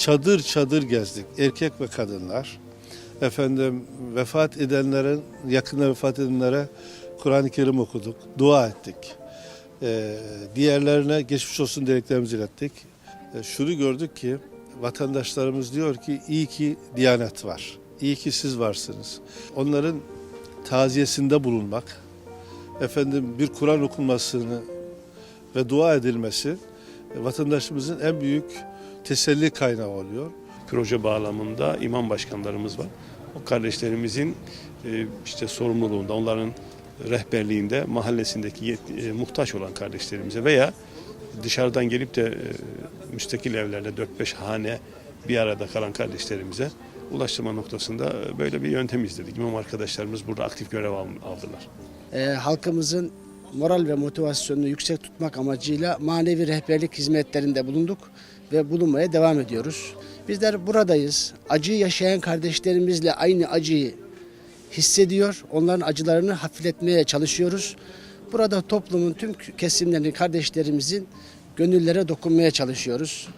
çadır çadır gezdik. Erkek ve kadınlar. Efendim vefat edenlerin, yakında vefat edenlere Kur'an-ı Kerim okuduk. Dua ettik. Ee, diğerlerine geçmiş olsun dileklerimizi ilettik. Ee, şunu gördük ki vatandaşlarımız diyor ki iyi ki Diyanet var. İyi ki siz varsınız. Onların taziyesinde bulunmak, efendim bir Kur'an okunmasını ve dua edilmesi vatandaşımızın en büyük teselli kaynağı oluyor. proje bağlamında imam başkanlarımız var. O kardeşlerimizin e, işte sorumluluğunda, onların rehberliğinde mahallesindeki yet- e, muhtaç olan kardeşlerimize veya dışarıdan gelip de e, müstakil evlerde 4-5 hane bir arada kalan kardeşlerimize ulaştırma noktasında böyle bir yöntem izledik. İmam arkadaşlarımız burada aktif görev al- aldılar. e, halkımızın moral ve motivasyonunu yüksek tutmak amacıyla manevi rehberlik hizmetlerinde bulunduk ve bulunmaya devam ediyoruz. Bizler buradayız. Acıyı yaşayan kardeşlerimizle aynı acıyı hissediyor. Onların acılarını hafifletmeye çalışıyoruz. Burada toplumun tüm kesimlerini kardeşlerimizin gönüllere dokunmaya çalışıyoruz.